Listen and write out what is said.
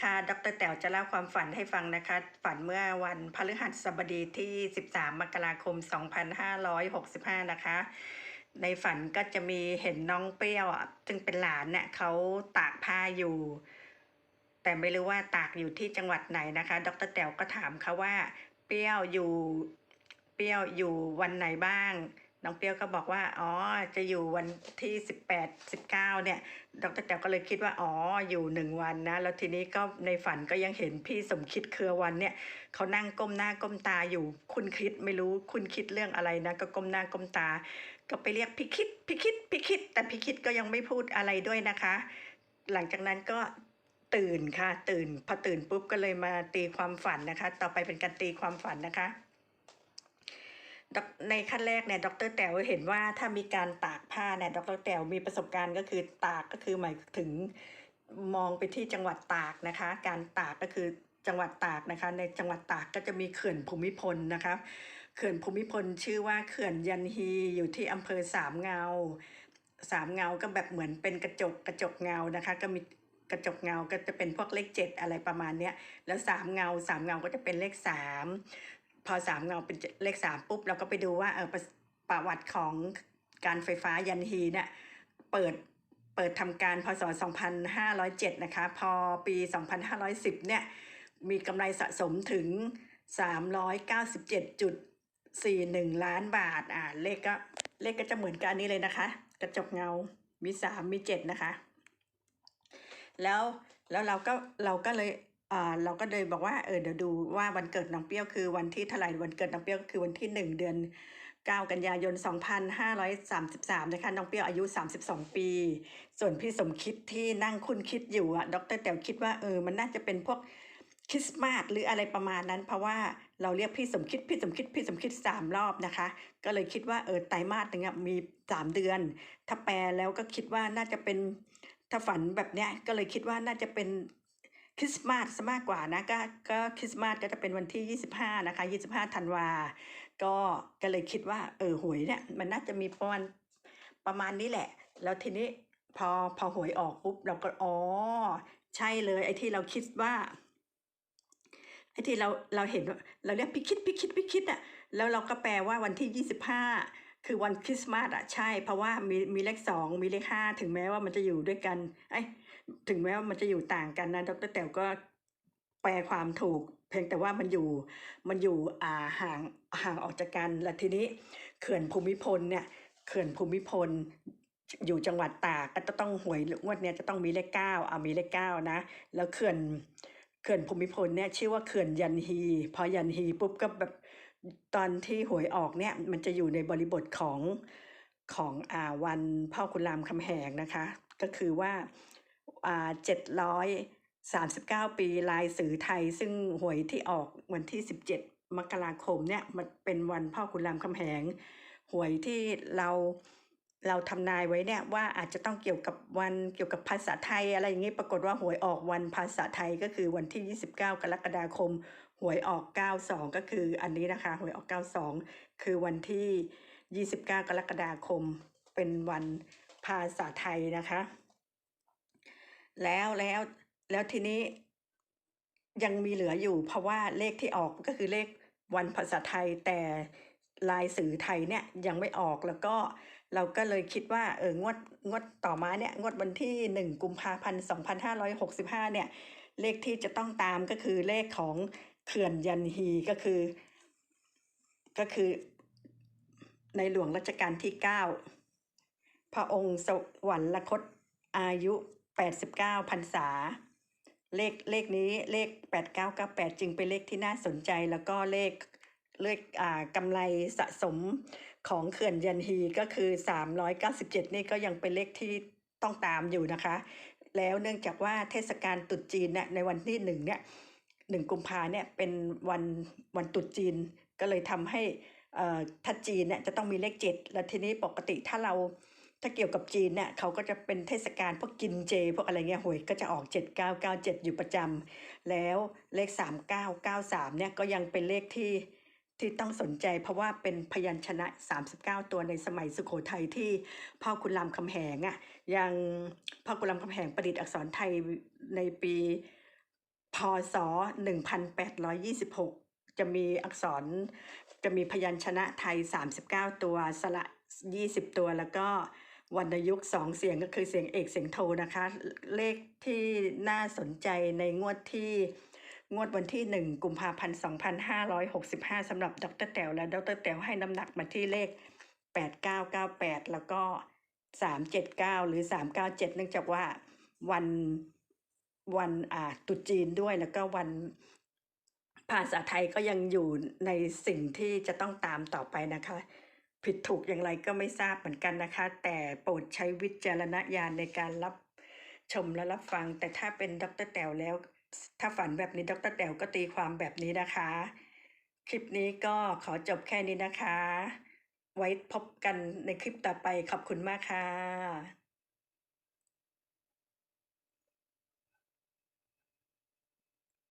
ค่ะ ดรแต๋วจะเล่าความฝันให้ฟังนะคะ ฝันเมื่อวันพฤหัสบดีที่ 13 มกราคม 2565 นะคะ ในฝันก็จะมีเห็นน้องเปรี้ยวอะซึ่งเป็นหลานเนี่ยเขาตากผ้าอยู่ แต่ไม่รู้ว่าตากอยู่ที่จังหวัดไหนนะคะ ดรแต๋วก็ถามเขาว่า เปรี้ยวอยู่ เปรี้ยวอยู่วันไหนบ้าง น้องเปรี้ยวก็บอกว่า อ๋อ จะอยู่วันที่18 19เนี่ย ดรแต๋วก็เลยคิดว่า อ๋อ อยู่หนึ่งวันนะ แล้วทีนี้ก็ในฝันก็ยังเห็นพี่สมคิดเครือวันเนี่ย เขานั่งก้มหน้าก้มตาอยู่ คุณคิดไม่รู้คุณคิดเรื่องอะไรนะ ก็ก้มหน้าก้มตา ก็ไปเรียกพี่คิดพี่คิดพี่คิด แต่พี่คิดก็ยังไม่พูดอะไรด้วยนะคะ หลังจากนั้นก็ตื่นค่ะ ตื่น พอตื่นปุ๊บก็เลยมาตีความฝันนะคะ ต่อไปเป็นการตีความฝันนะคะ ในขั้นแรกเนี่ยดรแต๋วเห็นว่าถ้ามีการตากผ้าเนี่ยดรแต๋วมีประสบการณ์ก็คือตากก็คือหมายถึงมองไปที่จังหวัดตากนะคะ การตากก็คือจังหวัดตากนะคะ ในจังหวัดตากก็จะมีเขื่อนภูมิพลนะคะเขื่อนภูมิพลชื่อว่าเขื่อนยันฮีอยู่ที่อำเภอสามเงาสามเงาก็แบบเหมือนเป็นกระจกกระจกเงานะคะ ก็มีกระจกเงาก็จะเป็นพวกเลขเจ็ดอะไรประมาณเนี้ยแล้วสามเงาสามเงาก็จะเป็นเลขสาม อสามเงาเป็นเลขสามปุ๊บเราก็ไปดูว่าเออประวัติของการไฟฟ้ายันฮีเนี่ยเปิดเปิดทำการพศ 2507 นะคะ พอปี 2510 เนี่ย มีกำไรสะสมถึง 397.41 ล้านบาท อ่า เลขก็เลขก็จะเหมือนกันนี้เลยนะคะ กระจกเงา มีสามมีเจ็ดนะคะ แล้วแล้วเราก็เราก็เลย เราก็เลยบอกว่าเออเดี๋ยวดูว่าวันเกิดน้องเปรี้ยวคือวันที่เท่าไหร่วันเกิดน้องเปรี้ยวคือวันที่หนึ่งเดือนเก้ากันยายนสองพันห้าร้อยสามสิบสามนะคะน้องเปรี้ยวอายุสามสิบสองปี ส่วนพี่สมคิดที่นั่งคุณคิดอยู่อะดรแต๋วคิดว่าเออมันน่าจะเป็นพวกคริสต์มาสหรืออะไรประมาณนั้น เพราะว่าเราเรียกพี่สมคิดพี่สมคิดพี่สมคิดสามรอบนะคะ ก็เลยคิดว่าเออไตรมาสหนึ่งมีสามเดือน ถ้าแปลแล้วก็คิดว่าน่าจะเป็นถ้าฝันแบบเนี้ยก็เลยคิดว่าน่าจะเป็น คริสต์มาสมากกว่านะก็ก็คริสต์มาสก็จะเป็นวันที่ 25 นะคะ 25ธันวา ก็ก็เลยคิดว่าเออหวยเนี่ยมันน่าจะมีประมาณประมาณนี้แหละ แล้วทีนี้พอพอหวยออกปุ๊บเราก็อ๋อใช่เลยไอ้ที่เราคิดว่าไอ้ที่เราเราเห็นเราเรียกพี่คิดพี่คิดพี่คิดอะแล้วเราก็แปลว่าวันที่ยี่สิบห้า คือวันคริสต์มาสอะใช่ เพราะว่ามีมีเลขสองมีเลขห้าถึงแม้ว่ามันจะอยู่ด้วยกันไอ้ถึงแม้ว่ามันจะอยู่ต่างกันนะดรแต๋วก็แปลความถูก เพียงแต่ว่ามันอยู่มันอยู่อ่าห่างห่างออกจากกันแล้วทีนี้เขื่อนภูมิพลเนี่ยเขื่อนภูมิพลอยู่จังหวัดตากก็จะต้องหวยงวดเนี้ยจะต้องมีเลขเก้าเอามีเลขเก้านะ แล้วเขื่อนเขื่อนภูมิพลเนี่ยชื่อว่าเขื่อนยันฮี พอยันฮีปุ๊บก็แบบ ตอนที่หวยออกเนี่ยมันจะอยู่ในบริบทของของอ่าวันพ่อคุณรามคำแหงนะคะ ก็คือว่าอ่าเจ็ดร้อยสามสิบเก้าปีลายสื่อไทย ซึ่งหวยที่ออกวันที่สิบเจ็ดมกราคมเนี่ยมันเป็นวันพ่อคุณรามคำแหง หวยที่เราเราทำนายไว้เนี่ยว่าอาจจะต้องเกี่ยวกับวันเกี่ยวกับภาษาไทยอะไรอย่างนี้ปรากฏว่าหวยออกวันภาษาไทยก็คือวันที่ 29 กรกฎาคม หวยออก 92 ก็คืออันนี้นะคะ หวยออก 92 คือวันที่ 29 กรกฎาคม เป็นวันภาษาไทยนะคะ แล้วแล้วแล้วทีนี้ยังมีเหลืออยู่ เพราะว่าเลขที่ออกก็คือเลขวันภาษาไทยแต่ลายสื่อไทยเนี่ยยังไม่ออกแล้วก็เราก็เลยคิดว่าเอองวดงวดต่อมาเนี่ยงวดวันที่หนึ่งกุมภาพันธ์สองพันห้าร้อยหกสิบห้าเนี่ย เลขที่จะต้องตามก็คือเลขของ เขื่อนยันฮีก็คือ ก็คือในหลวงรัชกาลที่เก้าพระองค์สวรรคตอายุแปดสิบเก้าพรรษา เลขเลขนี้เลขแปดเก้าก้าแปดจึงเป็นเลขที่น่าสนใจแล้วก็เลขเลขอ่ากำไรสะสมของเขื่อนยันฮีก็คือสามร้อยเก้าสิบเจ็ดนี่ก็ยังเป็นเลขที่ต้องตามอยู่นะคะ แล้วเนื่องจากว่าเทศกาลตรุษจีนเนี่ยในวันที่หนึ่งเนี่ย หนึ่งกุมภาเนี่ยเป็นวันวันตรุษจีนก็เลยทำให้เอ่อถ้าจีนเนี่ยจะต้องมีเลขเจ็ดแล้วทีนี้ปกติถ้าเราถ้าเกี่ยวกับจีนเนี่ยเขาก็จะเป็นเทศกาลพวกกินเจ พวกอะไรเงี้ยหวยก็จะออกเจ็ดเก้าเก้าเจ็ดอยู่ประจำแล้วเลขสามเก้าเก้าสามเนี่ยก็ยังเป็นเลขที่ที่ต้องสนใจเพราะว่าเป็นพยัญชนะ 39 ตัวในสมัยสุโขทัยที่พ่อคุณรามคำแหงอะยังพ่อคุณรามคำแหงประดิษฐ์อักษรไทยในปี ศ 1826 จะมีอักษรจะมีพยัญชนะไทย 39 ตัวสระ 20 ตัวแล้วก็วรรณยุกต์2เสียงก็คือเสียงเอกเสียงโทนะคะ เลขที่น่าสนใจในงวดที่งวดวันที่ 1 กุมภาพันธ์ 2565 สำหรับดรแต๋วและดรแต๋วให้น้ำหนักมาที่เลข 8998 แล้วก็ 379 หรือ 397 เนื่องจากว่าวัน วันอ่าตุจีนด้วยแล้วก็วันภาษาไทยก็ยังอยู่ในสิ่งที่จะต้องตามต่อไปนะคะ ผิดถูกอย่างไรก็ไม่ทราบเหมือนกันนะคะ แต่โปรดใช้วิจารณญาณในการรับชมและรับฟัง แต่ถ้าเป็นดรแต๋วแล้ว ถ้าฝันแบบนี้ดรแต๋วก็ตีความแบบนี้นะคะ คลิปนี้ก็ขอจบแค่นี้นะคะ ไว้พบกันในคลิปต่อไปขอบคุณมากค่ะ